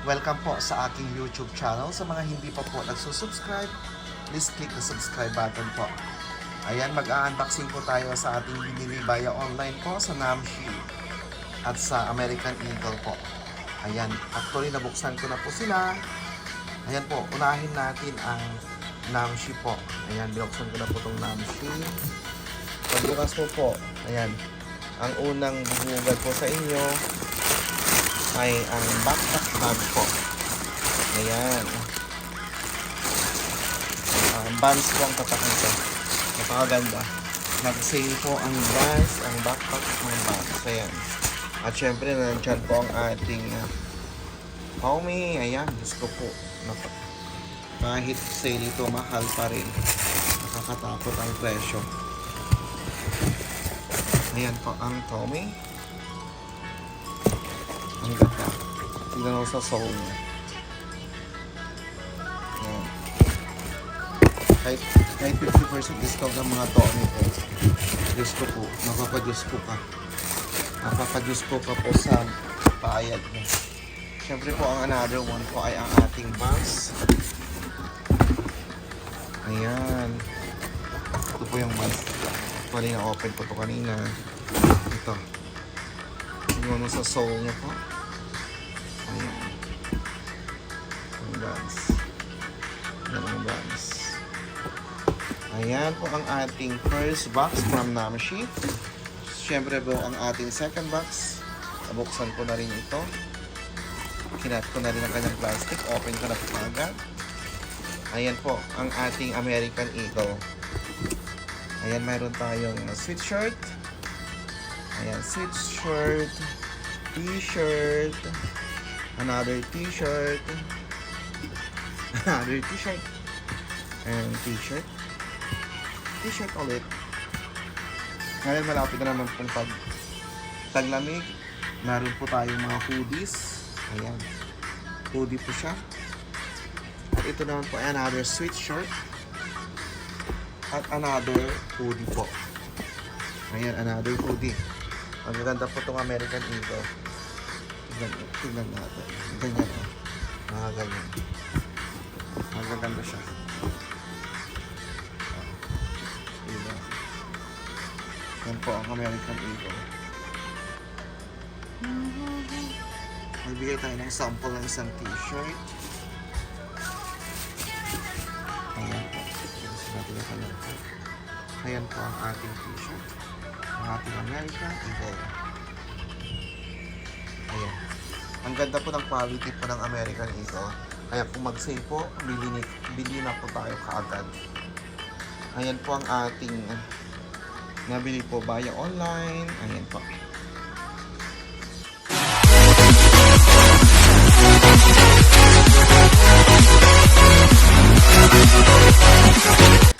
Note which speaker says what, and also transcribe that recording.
Speaker 1: Welcome po sa aking YouTube channel. Sa mga hindi pa po nagsusubscribe, please click the subscribe button po. Ayan, mag-unboxing po tayo sa ating binili via online po sa Namshi at sa American Eagle po. Ayan, actually nabuksan ko na po sila. Ayan po, unahin natin ang Namshi po. Ayan, binuksan ko na po itong Namshi. Pagbukas mo po, ayan, ang unang bubugad po sa inyo ay ang backpack bag po. Ayan. Ang bands po ang tatak nito. Napakaganda. Nag-sale po ang bands, ang backpack ng bands. Ayan. At syempre, nandyan po ang ating uh, homie. Ayan, ko po. Napa- kahit sale ito, mahal pa rin. Nakakatakot ang presyo. Ayan po ang Tommy. Ang ganda. Tignan mo sa soul niya. Ayan. Kahit, kahit 50% discount ng mga Tommy po. Diyos ko po. Mapapadyos ko ka. Mapapadyos ko ka po sa paayad mo. Siyempre po, ang another one po ay ang ating bus. Ayan. Ito po yung bus. Actually, na-open ko to kanina. Ito. Siguro sa soul niya po. Ayan ang buns. Ayan po ang ating first box from Namshi. Siyempre po ang ating second box. Nabuksan ko na rin ito. Kinat ko na rin ang kanyang plastic. Open ko na po agad. Ayan po ang ating American Eagle. Ayan, mayroon tayong sweatshirt. Ayan, sweatshirt, t-shirt, another t-shirt, another t-shirt, and t-shirt, t-shirt ulit. Ngayon, malapit na naman pong pag taglamig. Meron po tayong mga hoodies. Ayan, hoodie po siya. At ito naman po ay another sweatshirt at another hoodie po. Ayan, another hoodie. Ang ganda po itong American Eagle. Tignan, tignan natin. Ganyan o. Mga ganyan. Ang gaganda siya. Diba? Yan po ang American Eagle. Magbigay tayo ng sample ng isang t-shirt. Ayan po. Ayan po ang ating t-shirt. Ang ating American Eagle. Ayan. Ang ganda po ng quality po ng American Eagle. Kaya kung mag-save po, bili, ni- bili na po tayo kaagad. Ayan po ang ating nabili po via online. Ayan po.